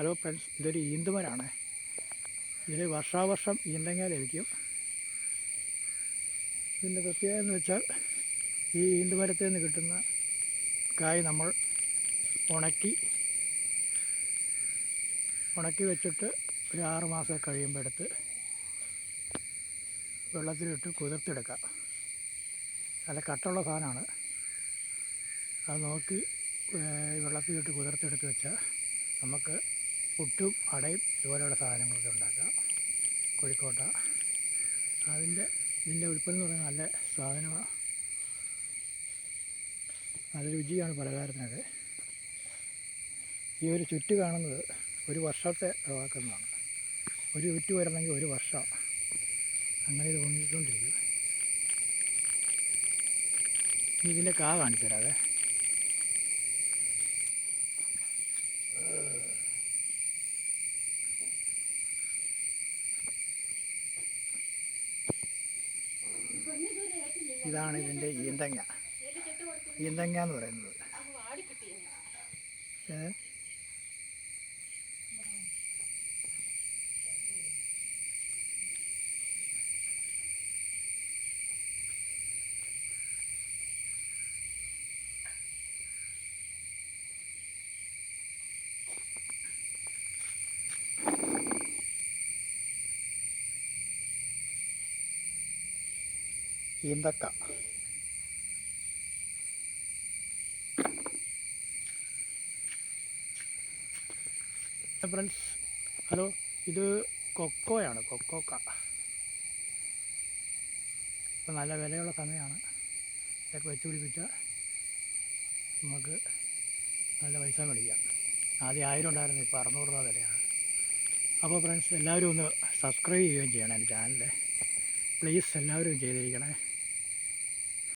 Hello friends ഇതൊരു ഈന്തുമരാണ് ഇതിൽ വർഷാവർഷം ഈന്തങ്ങ ലഭിക്കും. ഇതിന്റെ പ്രത്യേകത എന്ന് വെച്ചാൽ ഈ ഈന്തുമരത്തിൽ നിന്ന് കിട്ടുന്ന കായ് നമ്മൾ ഉണക്കി ഉണക്കി വെച്ചിട്ട് ഒരു ആറ് മാസം കഴിയുമ്പോൾ എടുത്ത് വെള്ളത്തിലിട്ട് കുതിർത്തെടുക്കാം നല്ല കട്ടുള്ള സാധനമാണ്. അത് നോക്കി വെള്ളത്തിലിട്ട് കുതിർത്തെടുത്ത് വെച്ചാൽ നമുക്ക് പുട്ടും അടയും ഇതുപോലെയുള്ള സാധനങ്ങളൊക്കെ ഉണ്ടാക്കാം കോഴിക്കോട്ട. അതിന്റെ ഇതിന്റെ ഉൽപ്പന്നം എന്ന് പറയുന്നത് നല്ല സാധനമാണ് നല്ല രുചിയാണ് പലഹാരത്തിനൊക്കെ ഈ ഒരു ചുറ്റ് കാണുന്നത് ഒരു വർഷത്തെ ഇളവാക്കുന്നതാണ് ഒരു ചുറ്റ് വരണമെങ്കിൽ ഒരു വർഷം അങ്ങനെ ഇത് പൊങ്ങിക്കൊണ്ടിരിക്കും ഇതിന്റെ കാ കാണിച്ചു തരാവേ ഇതാണ് ഇതിന്റെ ഈന്തങ്ങ. ഈന്തങ്ങ എന്ന് പറയുന്നത്. ഏ? ഈന്തക്ക. ഫ്രണ്ട്സ് ഹലോ ഇത് കൊക്കോയാണ് കൊക്കോക്ക. ഇപ്പം നല്ല വിലയുള്ള സമയമാണ്. ഇതൊക്കെ വെച്ച് പിടിപ്പിച്ചാൽ നമുക്ക് നല്ല പൈസ മേടിക്കാം. ആദ്യം ആയിരം ഉണ്ടായിരുന്നു ഇപ്പോൾ അറുന്നൂറ് രൂപ വിലയാണ്. അപ്പോൾ ഫ്രണ്ട്സ് എല്ലാവരും ഒന്ന് സബ്സ്ക്രൈബ് ചെയ്യുകയും ചെയ്യണം എന്റെ ചാനൽ പ്ലീസ് എല്ലാവരും ചെയ്തിരിക്കണേ.